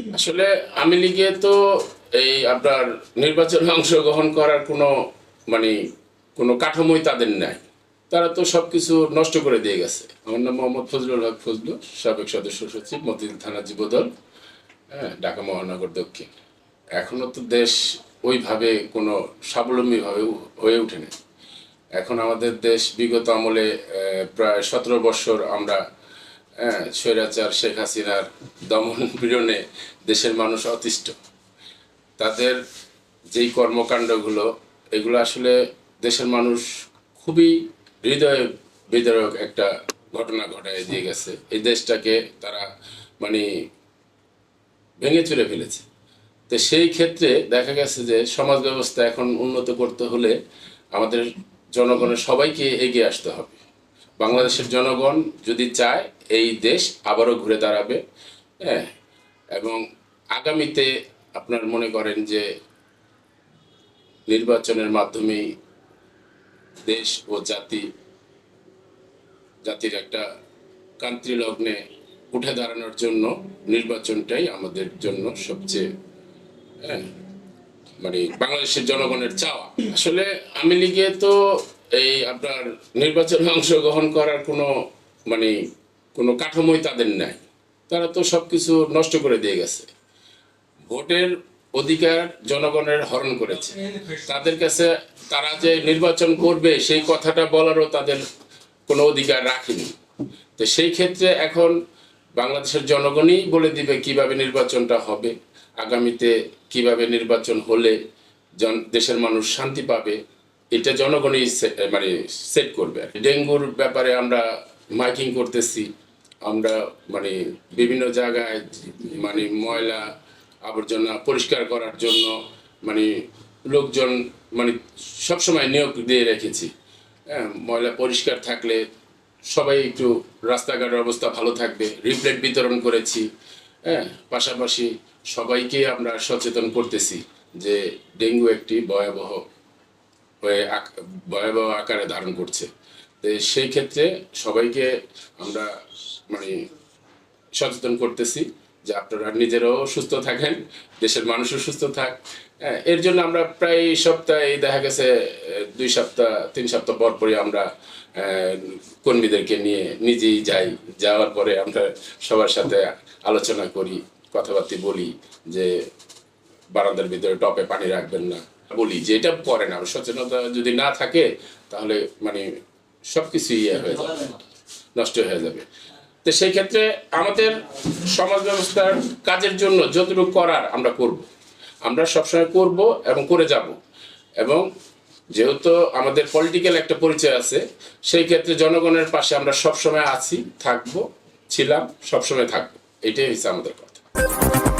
আসলে আমি লীগে তো এই আপনার নির্বাচনে অংশগ্রহণ করার কোনো মানে কোনো কাঠামোই তাদের নাই। তারা তো সব কিছু নষ্ট করে দিয়ে গেছে। আমার নাম মোহাম্মদ ফজলুল হক ফজলু, সাবেক সদস্য সচিব মতিঝিল থানা যুবদল হ্যাঁ ঢাকা মহানগর দক্ষিণ। এখনও তো দেশ ওইভাবে কোনো স্বাবলম্বীভাবে হয়ে ওঠেনি। এখন আমাদের দেশ বিগত আমলে প্রায় সতেরো বৎসর আমরা স্বৈরাচার, শেখ হাসিনার দমন পীড়নে দেশের মানুষ অতিষ্ঠ। তাদের যেই কর্মকাণ্ডগুলো, এগুলো আসলে দেশের মানুষ খুবই হৃদয় বিদারক একটা ঘটনা ঘটায় দিয়ে গেছে। এই দেশটাকে তারা মানে ভেঙে চুরে ফেলেছে। তো সেই ক্ষেত্রে দেখা গেছে যে সমাজ ব্যবস্থা এখন উন্নত করতে হলে আমাদের জনগণের সবাইকে এগিয়ে আসতে হবে। বাংলাদেশের জনগণ যদি চায় এই দেশ আবারও ঘুরে দাঁড়াবে হ্যাঁ? এবং আগামীতে আপনার মনে করেন যে নির্বাচনের মাধ্যমেই দেশ ও জাতি জাতির একটা কান্ত্রী লগ্নে উঠে দাঁড়ানোর জন্য নির্বাচনটাই আমাদের জন্য সবচেয়ে হ্যাঁ, মানে বাংলাদেশের জনগণের চাওয়া। আসলে আমি লীগে তো এই আপনার নির্বাচনে অংশগ্রহণ করার কোনো মানে কোনো কাঠামোই তাদের নাই। তারা তো সব কিছু নষ্ট করে দিয়ে গেছে। ভোটের অধিকার জনগণের হরণ করেছে। তাদের কাছে তারা যে নির্বাচন করবে, সেই কথাটা বলারও তাদের কোনো অধিকার রাখেনি। তো সেই ক্ষেত্রে এখন বাংলাদেশের জনগণই বলে দিবে কীভাবে নির্বাচনটা হবে, আগামীতে কীভাবে নির্বাচন হলে জন, দেশের মানুষ শান্তি পাবে। এটা জনগণই মানে সেট করবে আর। ডেঙ্গুর ব্যাপারে আমরা মাইকিং করতেছি। আমরা মানে বিভিন্ন জায়গায় মানে ময়লা আবর্জনা পরিষ্কার করার জন্য মানে লোকজন মানে সবসময় নিয়োগ দিয়ে রেখেছি। হ্যাঁ ময়লা পরিষ্কার থাকলে সবাই একটু রাস্তাঘাটের অবস্থা ভালো থাকবে। রিপ্লেট বিতরণ করেছি। হ্যাঁ পাশাপাশি সবাইকে আমরা সচেতন করতেছি যে ডেঙ্গু একটি ভয়াবহ হয়ে ভয়াবহ আকারে ধারণ করছে। সেই ক্ষেত্রে সবাইকে আমরা মানে সচেতন করতেছি যে আপনারা নিজেরাও সুস্থ থাকেন দেশের মানুষও সুস্থ থাক। হ্যাঁ, এর জন্য আমরা প্রায় সপ্তাহে দেখা গেছে দুই সপ্তাহ তিন সপ্তাহ পর পরই আমরা কর্মীদেরকে নিয়ে নিজেই যাই। যাওয়ার পরে আমরা সবার সাথে আলোচনা করি কথাবার্তা বলি যে বারান্দার ভিতরে টপে পানি রাখবেন না। বলি যে এটা করে না, সচেতনতা যদি না থাকে, তাহলে মানে সবকিছু ইয়ে হয়ে যাবে, নষ্ট হয়ে যাবে। তো সেই ক্ষেত্রে আমাদের সমাজ ব্যবস্থার কাজের জন্য যতটুকু করার আমরা করব। আমরা সবসময় করব এবং করে যাব। এবং যেহেতু আমাদের পলিটিক্যাল একটা পরিচয় আছে, সেই ক্ষেত্রে জনগণের পাশে আমরা সবসময় আছি, থাকব, ছিলাম, সবসময় থাকব। এটাই হচ্ছে আমাদের কথা।